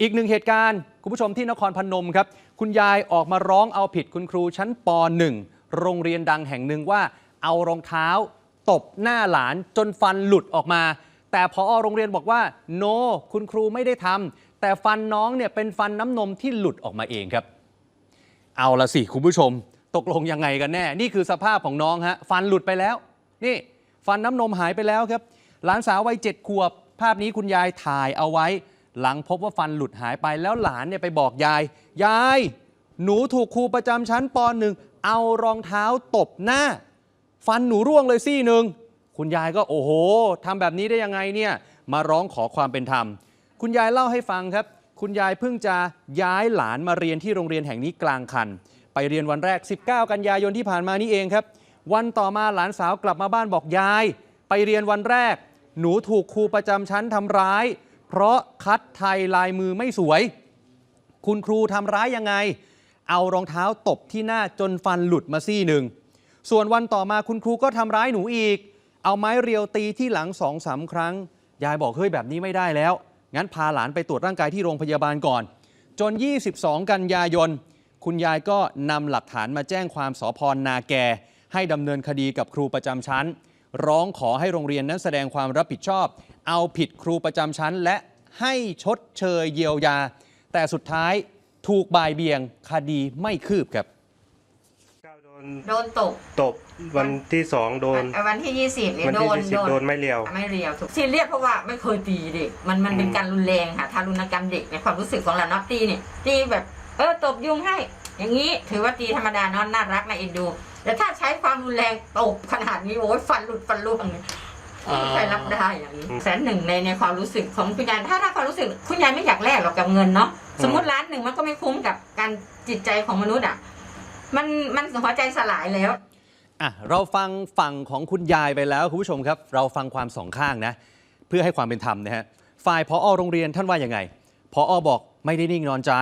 อีกหนึ่งเหตุการณ์คุณผู้ชมที่นครพนมครับ คุณยายออกมาร้องเอาผิดคุณครูชั้นป .1 โรงเรียนดังแห่งหนึ่งว่า เอารองเท้า ตบหน้าหลานจนฟันหลุดออกมา แต่พอโรงเรียนบอกว่า โนคุณครูไม่ได้ทำแต่ฟันน้องเนี่ยเป็นฟันน้ำนมที่หลุดออกมาเองครับ เอาละสิคุณผู้ชม ตกลงยังไงกันแน่ นี่คือสภาพของน้องฮะฟันหลุดไปแล้ว นี่ ฟันน้ำนมหายไปแล้วครับ หลานสาววัยเจ็ดขวบ ภาพนี้คุณยายถ่ายเอาไว้ หลังพบว่าฟันหลุดหายไปแล้วหลานเนี่ยไปบอกยาย ยาย หนูถูกครูประจำชั้นปหนึ่งเอารองเท้าตบหน้า ฟันหนูร่วงเลยซี่หนึ่งคุณยายก็โอ้โหทำแบบนี้ได้ยังไงเนี่ยมาร้องขอความเป็นธรรม คุณยายเล่าให้ฟังครับ คุณยายเพิ่งจะย้ายหลานมาเรียนที่โรงเรียนแห่งนี้กลางคัน ไปเรียนวันแรก 19 กันยายนที่ผ่านมานี่เองครับ วันต่อมาหลานสาวกลับมาบ้านบอกยาย ไปเรียนวันแรก หนูถูกครูประจำชั้นทำร้าย เพราะคัดไทยลายมือไม่สวย คุณครูทำร้ายยังไง เอารองเท้าตบที่หน้าจนฟันหลุดมาซี่หนึ่ง ส่วนวันต่อมาคุณครูก็ทำร้ายหนูอีก เอาไม้เรียวตีที่หลังสองสามครั้ง ยายบอกเฮ้ยแบบนี้ไม่ได้แล้ว งั้นพาหลานไปตรวจร่างกายที่โรงพยาบาลก่อน จน 22 กันยายน คุณยายก็นำหลักฐานมาแจ้งความสพนาแก ให้ดำเนินคดีกับครูประจำชั้น ร้องขอให้โรงเรียนนั้นแสดงความรับผิดชอบ เอาผิดครูประจำชั้น และให้ชดเชยเยียวยา แต่สุดท้ายถูกบ่ายเบี่ยงคดีไม่คืบครับก้าวโดนโดนตก ตบวันที่สองโดน วันที่ยี่สิบเนี่ยวันโดที่นยี่สิบโดนไม่เลียว ไม่เรียวถูกซีเรียสเพราะว่าไม่เคยตีเด็กมันมันเป็นอืม การรุนแรงค่ะทารุณกรรมเด็กในความรู้สึกของเราเนาะตีเนี่ยตีแบบเออตบยุงให้ อย่างนี้ถือว่าตีธรรมดาเนอนน่ารักน่าเอ็นดูแต่ถ้าใช้ความรุนแรงตบขนาดนี้โอ้ยฟันหลุดฟันร่วงเนี่ย ไม่มีใครรับได้อย่างนี้แสนหนึ่งในในความรู้สึกของคุณยายถ้าถ้าความรู้สึกคุณยายไม่อยากแลกหรอกกับเงินเนาะสมมติล้านหนึ่งมันก็ไม่คุ้มกับการจิตใจของมนุษย์อะมันมันหัวใจสลายแล้วอะเราฟังฝั่งของคุณยายไปแล้วคุณผู้ชมครับ เราฟังความสองข้างนะ เพื่อให้ความเป็นธรรมนะฮะฝ่ายพอโรงเรียนท่านว่ายังไงพอบอกไม่ได้นิ่งนอนใจ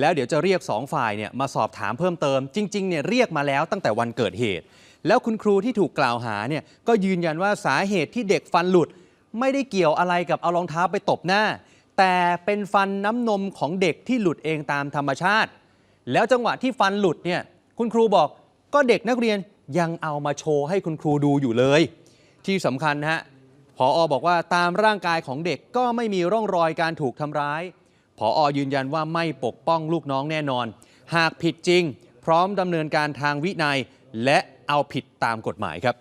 แล้วเดี๋ยวจะเรียกสองฝ่ายเนี่ยมาสอบถามเพิ่มเติม จริงๆเนี่ยเรียกมาแล้วตั้งแต่วันเกิดเหตุ แล้วคุณครูที่ถูกกล่าวหาเนี่ยก็ยืนยันว่าสาเหตุที่เด็กฟันหลุด ไม่ได้เกี่ยวอะไรกับเอารองเท้าไปตบหน้า แต่เป็นฟันน้ำนมของเด็กที่หลุดเองตามธรรมชาติ แล้วจังหวะที่ฟันหลุดเนี่ยคุณครูบอกก็เด็กนักเรียนยังเอามาโชว์ให้คุณครูดูอยู่เลย ที่สำคัญฮะผออบอกว่าตามร่างกายของเด็กก็ไม่มีร่องรอยการถูกทำร้ายผออยืนยันว่าไม่ปกป้องลูกน้องแน่นอน หากผิดจริง พร้อมดำเนินการทางวินัย และ เอาผิดตามกฎหมายครับ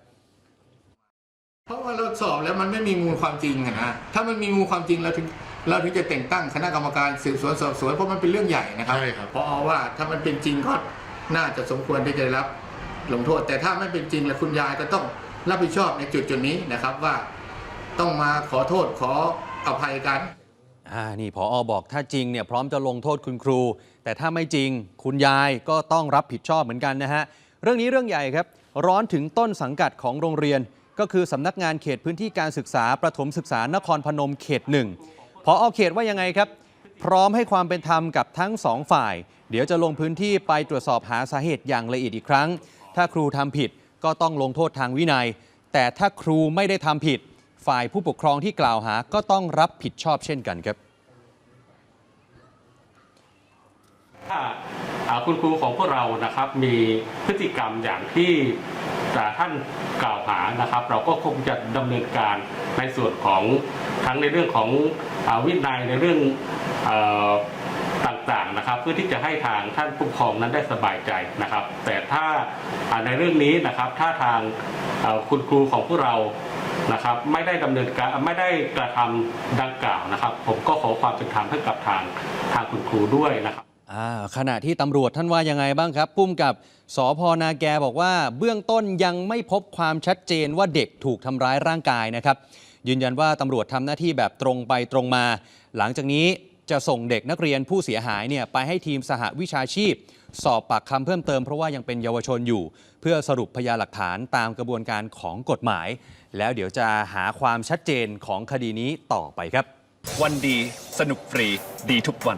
เพราะว่าเราสอบแล้วมันไม่มีมูลความจริงอะนะถ้ามันมีมูลความจริงเราถึงเราถึงจะแต่งตั้งคณะกรรมการสืบสวนสอบสวนเพราะมันเป็นเรื่องใหญ่นะครับใช่ครับ เพราะเอาว่าถ้ามันเป็นจริงก็น่าจะสมควรที่จะได้รับลงโทษ แต่ถ้าไม่เป็นจริงแล้วคุณยายก็ต้องรับผิดชอบในจุดจุดๆนี้นะครับว่าต้องมาขอโทษขออภัยกัน อ่านี่พออบอกถ้าจริงเนี่ยพร้อมจะลงโทษคุณครู แต่ถ้าไม่จริงคุณยายก็ต้องรับผิดชอบเหมือนกันนะฮะ เรื่องนี้เรื่องใหญ่ครับ ร้อนถึงต้นสังกัดของโรงเรียน ก็คือสำนักงานเขตพื้นที่การศึกษา ประถมศึกษานครพนมเขตหนึ่งพออเขตว่ายังไงครับ พร้อมให้ความเป็นธรรมกับทั้งสองฝ่าย เดี๋ยวจะลงพื้นที่ไปตรวจสอบหาสาเหตุอย่างละเอียดอีกครั้ง ถ้าครูทำผิดก็ต้องลงโทษทางวินัย แต่ถ้าครูไม่ได้ทำผิด ฝ่ายผู้ปกครองที่กล่าวหาก็ต้องรับผิดชอบเช่นกันครับ ถ้าอ่า คุณครูของพวกเรานะครับมีพฤติกรรมอย่างที่ท่านกล่าวหานะครับ เราก็คงจะดำเนินการในส่วนของทั้งในเรื่องของอวินัยในเรื่องอต่างๆนะครับ เพื่อที่จะให้ทางท่านผู้ปกครองนั้นได้สบายใจนะครับ แต่ถ้าในเรื่องนี้นะครับถ้าทางคุณครูของพวกเรานะครับไม่ได้ดำเนินการไม่ได้กระทำดังกล่าวนะครับ ผมก็ขอความเป็นธรรมให้กับทางทางคุณครูด้วยนะครับ ขณะที่ตำรวจท่านว่ายังไงบ้างครับปุ้มกับสพนาแกบอกว่า เบื้องต้นยังไม่พบความชัดเจนว่าเด็กถูกทำร้ายร่างกายนะครับ ยืนยันว่าตำรวจทำหน้าที่แบบตรงไปตรงมา หลังจากนี้จะส่งเด็กนักเรียนผู้เสียหายเนี่ยไปให้ทีมสหวิชาชีพ สอบปากคำเพิ่มเติมเพราะว่ายังเป็นเยาวชนอยู่ เพื่อสรุปพยานหลักฐานตามกระบวนการของกฎหมาย แล้วเดี๋ยวจะหาความชัดเจนของคดีนี้ต่อไปครับ วันดีสนุกฟรีดีทุกวัน